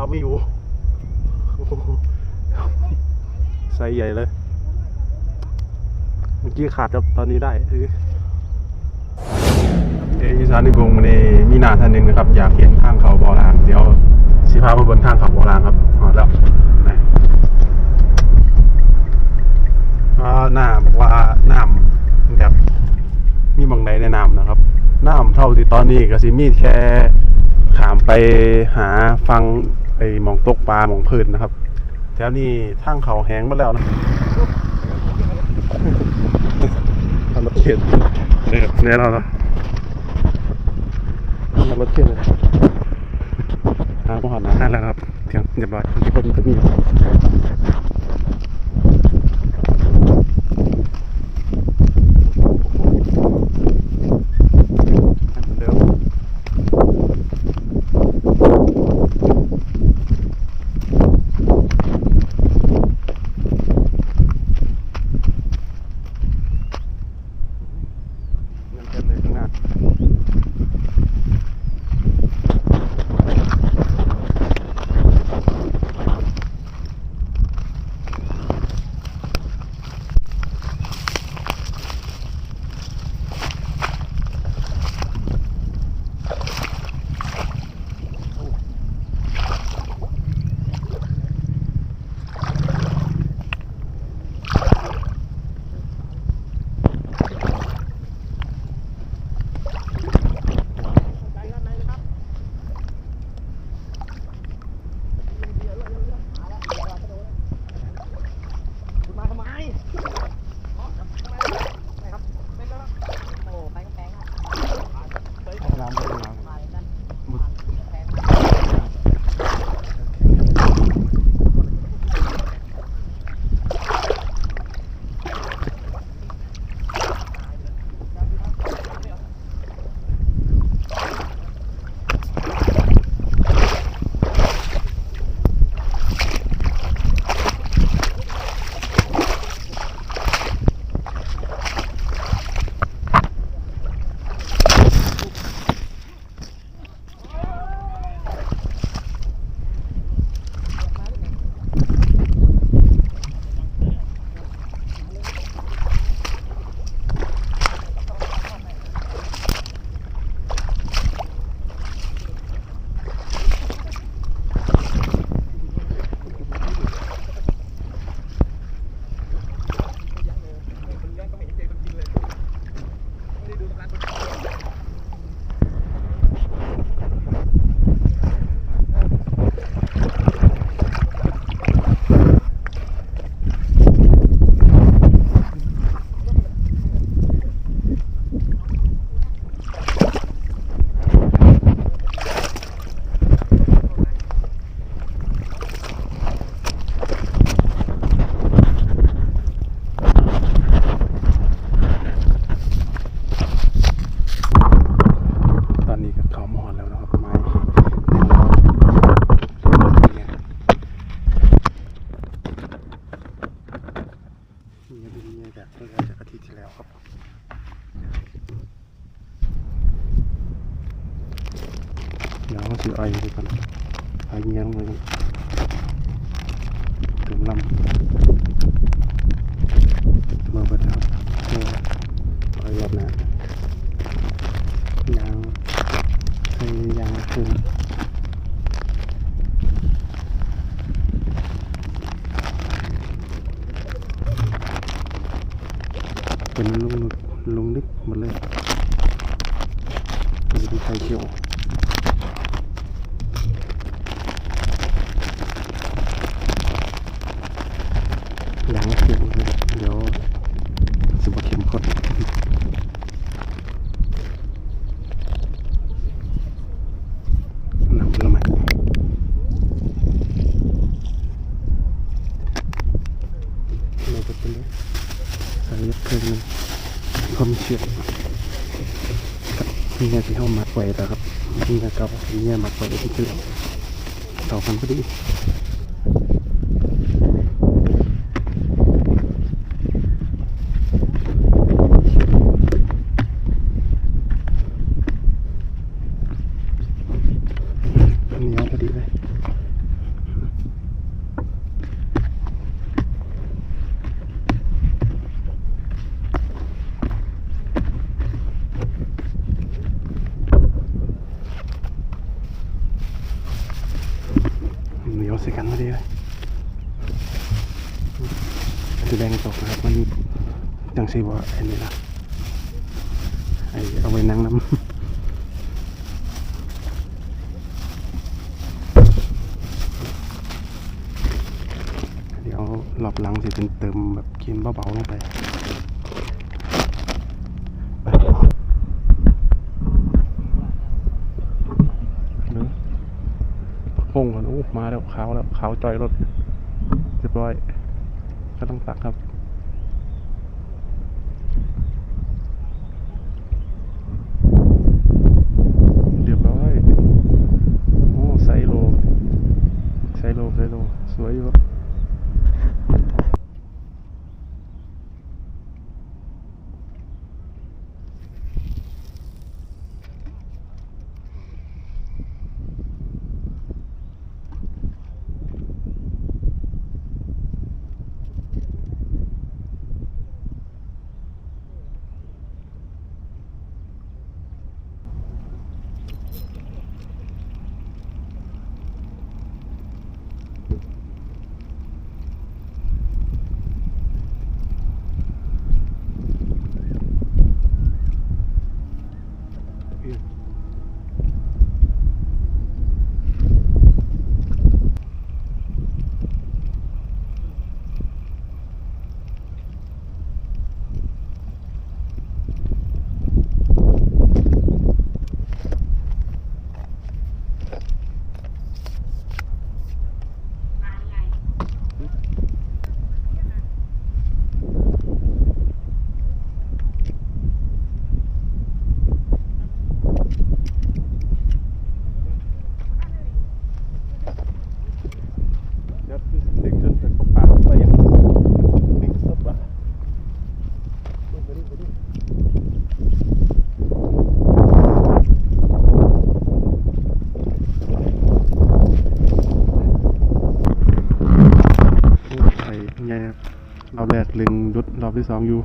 เอาไม่อยู่โอ้โหไซส์ใหญ่เลย เมื่อกี้ขาดครับตอนนี้ได้เออเอออีสานนิคมในมีนาท่านหนึ่งนะครับ อยากเห็นทางเขาบอลาง เดี๋ยวสิพามาบนทางเขาบอลางครับอ๋อแล้วไหนอ่าหน้าบอกว่าน้ำแบบมีบางใดในน้ำนะครับน้ำเท่าที่ตอนนี้ก็สิมีแค่ขามไปหาฟัง ไอ้หมองตกปลาหมองพืนนะครับ แถวนี้ทางเขาแห้งหมดแล้วนะทำรถเข็นเนี่ยครับเนี่ยเราเนาะทำรถเข็นเลยหาหอดหนาแล้วครับเทียงเรียบร้อยที่คนก็มี nó chịu ai thì còn ai nhiều người tầm năm mở vật nào rồi lọt nè nhang hay nhang thương ិនលងលងនេះមកលេះ นี่ยที่เข้ามาไว้แล้วครับนี่ไงเก่านี่ยมาไว้ที่เกลือต่อกันพอดีเหนียวพอดีเลย ใส่กันพอดีเลยสีแดงตกนะครับ มัน สีบ่ไอ้นี่นะไอ้เอาไว้นั่งน้ำเดี๋ยวรอบหลังสิเป็นเติมแบบครีมเบาๆลงไปนื้อปักพงก่อนโอ้มาแล้วขาวแล้วขาวจอยรถเรียบร้อย ก็ต้องตักครับ ลึงรุดรอบที่สองอยู่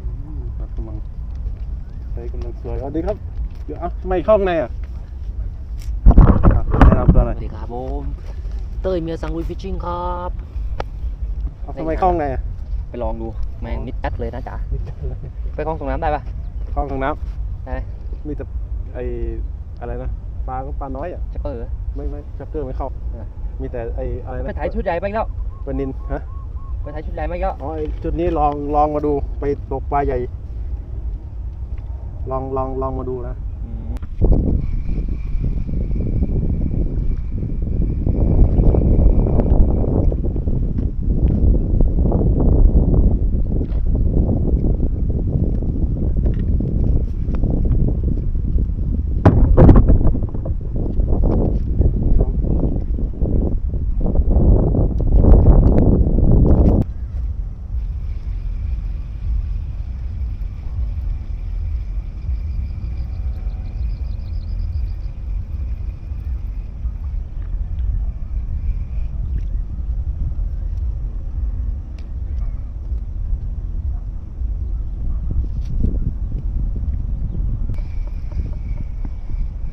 อืมครับกำลังใช้กำลังสวยสวัส ดีครับ เดี๋ยวเอ้าไม่เข้าข้างในอะอะแนะนำตัวหน่อยสวัสดีครับผมเต้ยเมียสังลุยฟิชชิ่งครับเอาทำไมเข้าข้างในอะไปลองดูแม่งนิดแอดเลยนะจ๊ะไปคลองส่งน้ำได้ปะ เข้าข้างน้ได้ไหมำมีแต่ไออะไรนะปลาก็ปลาน้อยอะจะเปิด ไม่ไม่ชักเกอร์ไม่เข้าเออ มีแต่ไออะไรไปนะถ่ายชุดใหญ่ไปอีกแล้วปลานินฮะไปถ่ายชุดใหญ่มาอีกแล้วอ๋อไอจุดนี้ลองลองมาดูไปตกปลาใหญ่ ลองลองลองมาดูนะ อืม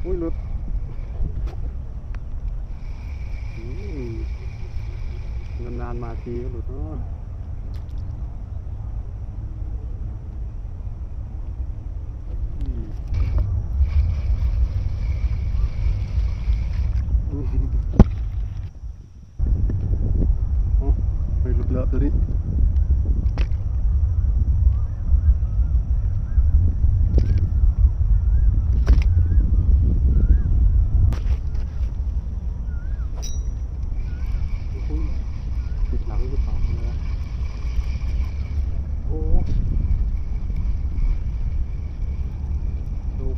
อุ้ยหลุดอืม นานๆมาทีก็หลุดเนาะอืมอืมโอ้ไม่หลุดแล้วตัวนี้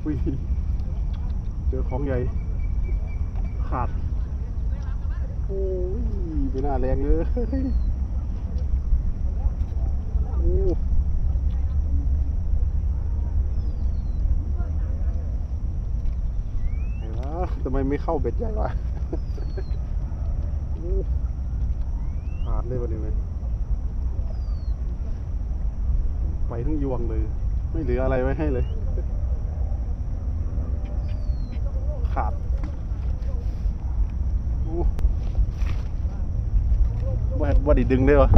อุ้ยเจอของ ใหญ่ ขาด โอ้ยไม่น่าแรงเลยโอ้ไหนวะทำไมไม่เข้าเบ็ดใหญ่วะขาดเลยวันนี้ไหมไปทั้งยวงเลย ไม่เหลืออะไรไว้ให้เลย ขาดโอ้ว่าว่าไดิดึงเลยวะ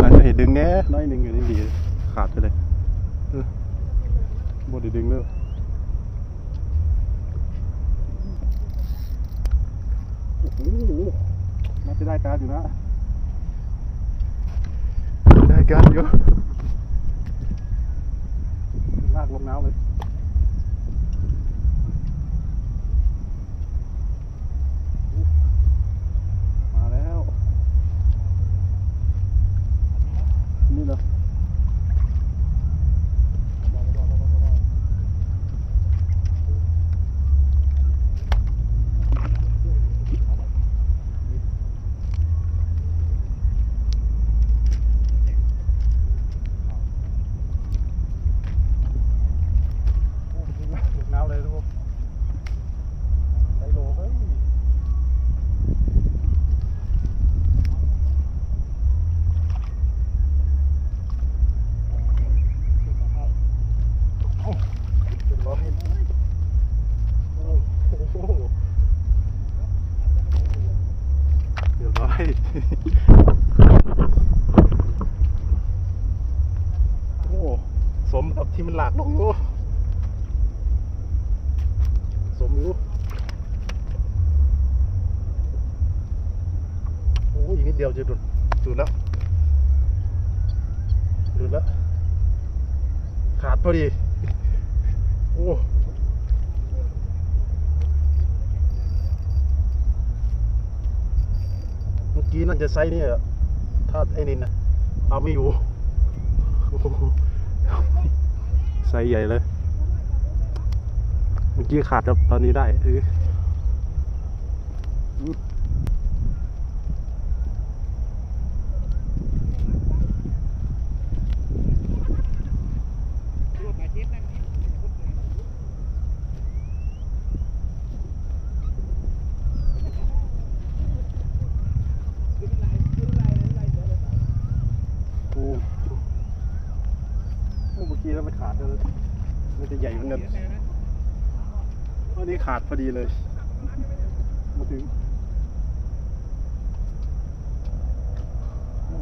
น่าจะเห็นดึงแน่น้อยหนึ่งอยู่นี่ดีขาดไปเลยเออว่าไดิดึงเลยโอ้โหน่าจะได้การอยู่นะ ได้การอยู่ลากลงน้ำเลย มาแล้ว นี่เหรอโอ้โหลงน้ำเลยทุกคนไซโลเฮ้ย เอ้าเรียบร้อยโอ้โหเรียบร้อย โอ้สมกับที่มันหลากลงอยู่สมอยู่โอ้ยนิดเดียวจะดุดดุดแล้วดุดแล้วขาดพอดี โอ้ เมื่อ กี้น่าจะไซส์นี่ถ้าไอ้นินนะเอาไม่อยู่ไซส์ใหญ่เลย เมื่อกี้ขาดครับตอนนี้ได้เออมโอ้โอ้เมื่อกี้แล้วไม่ขาดเลยมันจะใหญ่เหมือนกันวันนี้ ขาดพอดีเลยมาถึง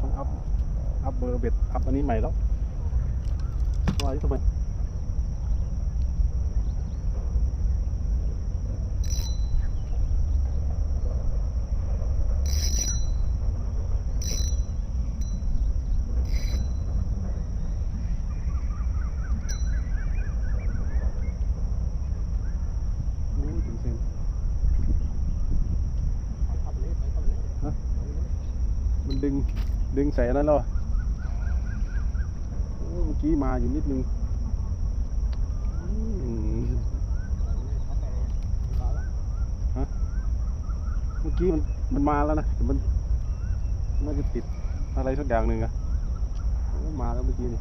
ต้องอัพอัพเบอร์เบ็ดอัพอันนี้ใหม่แล้วว่าทำไมโอ้ยถึงเซนฮะมันดึง ดึง ใส่นั้นแล้วอะเมื่อกี้มาอยู่นิดนึงฮะเมื่อกี้มันมันมาแล้วนะมันน่าจะติดอะไรสักอย่างหนึ่งอะมาแล้วเมื่อกี้นี่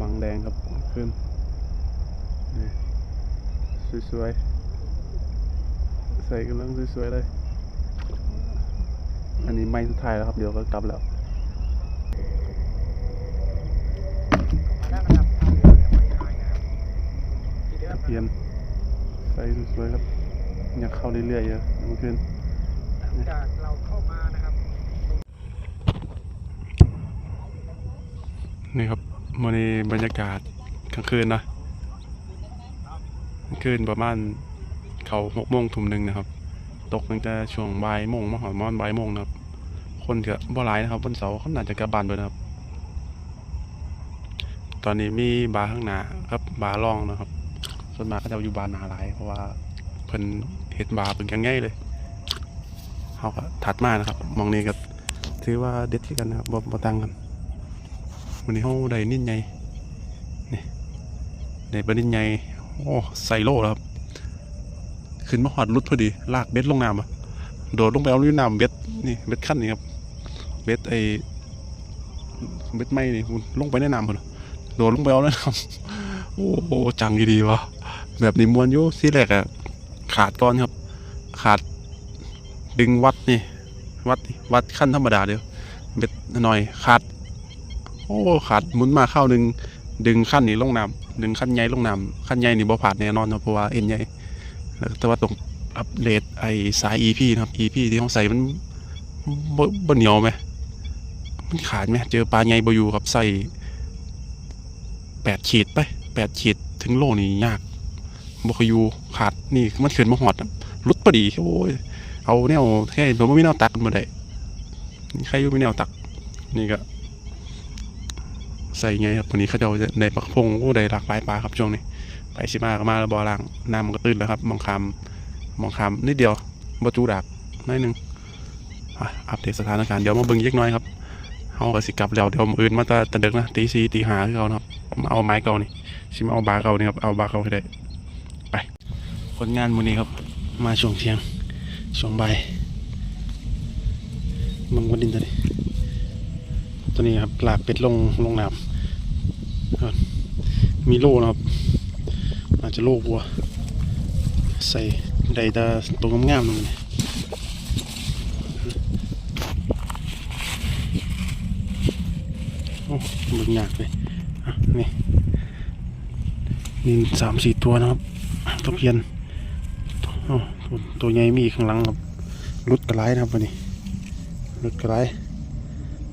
กำลังแดงครับขึ้นนี่สวยๆ ใส่กำลังสวยๆเลย อันนี้ไม่สุดท้ายแล้วครับ เดี๋ยวก็กลับแล้วเพียนใส่สวยๆครับ อยากเข้าเรื่อยๆเยอะเมื่อนจากเราเข้ามานะครับ นี่ครับ มันนี้บรรยากาศกลางคืนนะกลางคืนประมาณเขาหกโมงทุ่มหนึ่งนะครับ ตกตั้งแต่ช่วงบ่ายโมงมาหอดมอนบ่ายโมงนะครับ คนเก็บ่หลายนะครับวันเสาเขาน่าจะกลับบ้านไปนะครับ ตอนนี้มีบาร์ข้างหน้าครับ บาร์รองนะครับ ส่วนมากก็จะอยู่บาร์หนาหลายเพราะว่าเพิ่นเฮ็ดบาร์เป็นกันง่ายเลยเขาก็ถัดมานะครับ มองนี้ก็ถือว่าเด็ดที่กันนะครับบ่บ่ต่างกัน วันนี้เขาได้นิ่นใหญ่นี่ได้ปลานิ่นใหญ่โอ้ใส่โลแล้วครับ ขึ้นมาหอดรุดพอดี ลากเบ็ดลงน้ำอะโดดลงไปเอาลูกน้ำเบ็ดนี่เบ็ดขั้นนี่ครับ เบ็ดไอเบ็ดไม้นี่ลงไปในน้ำพุ่นโดดลงไปเอาแล้วครับโอ้โหจังดีๆวะแบบนี้มวนอยู่ที่แรกอะขาดก่อนครับ ขาดดึงวัดนี่ วัดวัดขั้นธรรมดาเดียวเบ็ดหน่อยขาด โอ้ขาดมุนมาเข้าดึงดึงขั้นนี้ลงน้ำดึงขั้นใหญ่ลงน้ำขั้นใหญ่นี่บ่ผ่านแน่นอนครับเพราะว่าเอ็นใหญ่แล้วแต่ว่าตรงอัปเดตไอ้สาย EP นะครับ EP ที่เขาใส่มันบ่บเหนียวไหมมันขาดไหมเจอปลาใหญ่บ่อยู่ครับใส่แปดขีดไปแปดขีดถึงโลนี่ยากบ่คอยอยู่ขาดนี่มันเขึ้นมาหอดอะรุดพอดีโอ้ยเอาแนวแค่ผมไม่แนวตักมันบ่ได้ใครอยู่ไม่แนวตัก นี่ก็ ใส่ไงครับวันนี้เขาจะในปักพงโอ้ได้หลากหลายปลาครับช่วงนี้ ไปชิมาก็มาแล้วบอล่างน้ำมันก็ตื้นแล้วครับมองคำมองคำนิดเดียวบจูดักน้อยหนึงอะอัปเดตสถานการณ์เดี๋ยวมาเบิ่งเล็กน้อยครับเอากระสิกลับแล้วเดี๋ยวมืออื่นมาตะตะดึกนะตีสี่ตีห้าคือเขาครับมาเอาไม้เก่านี่ชิมาเอาบาเก่านี่ครับเอาบาเก่าให้ได้ไปผลงานมื้อนี้ครับมาช่วงเที่ยงช่วงบ่ายมึงวันดินตัวนี้ ตัวนี้ครับลากเป็ดลงลงน้ำมีโล่นะครับอาจจะโล่บัว ใส่ใดตาตัวงามๆนั่นนี่โอ้มึงยากเลยอะนี่นี่สามสี่ตัวนะครับตะเพียนโอ้ตัวตัวใหญ่มีอีกข้างหลังครับรุดกระไรนะครับวันนี้รุดกระไร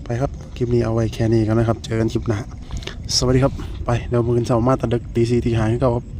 ไปครับ คลิปนี้เอาไว้แค่นี้กันนะครับ เจอกันคลิปหน้า สวัสดีครับ ไปเดี๋ยวมือกันเสาร์มาตัดดึกตีซีตีหายกันครับ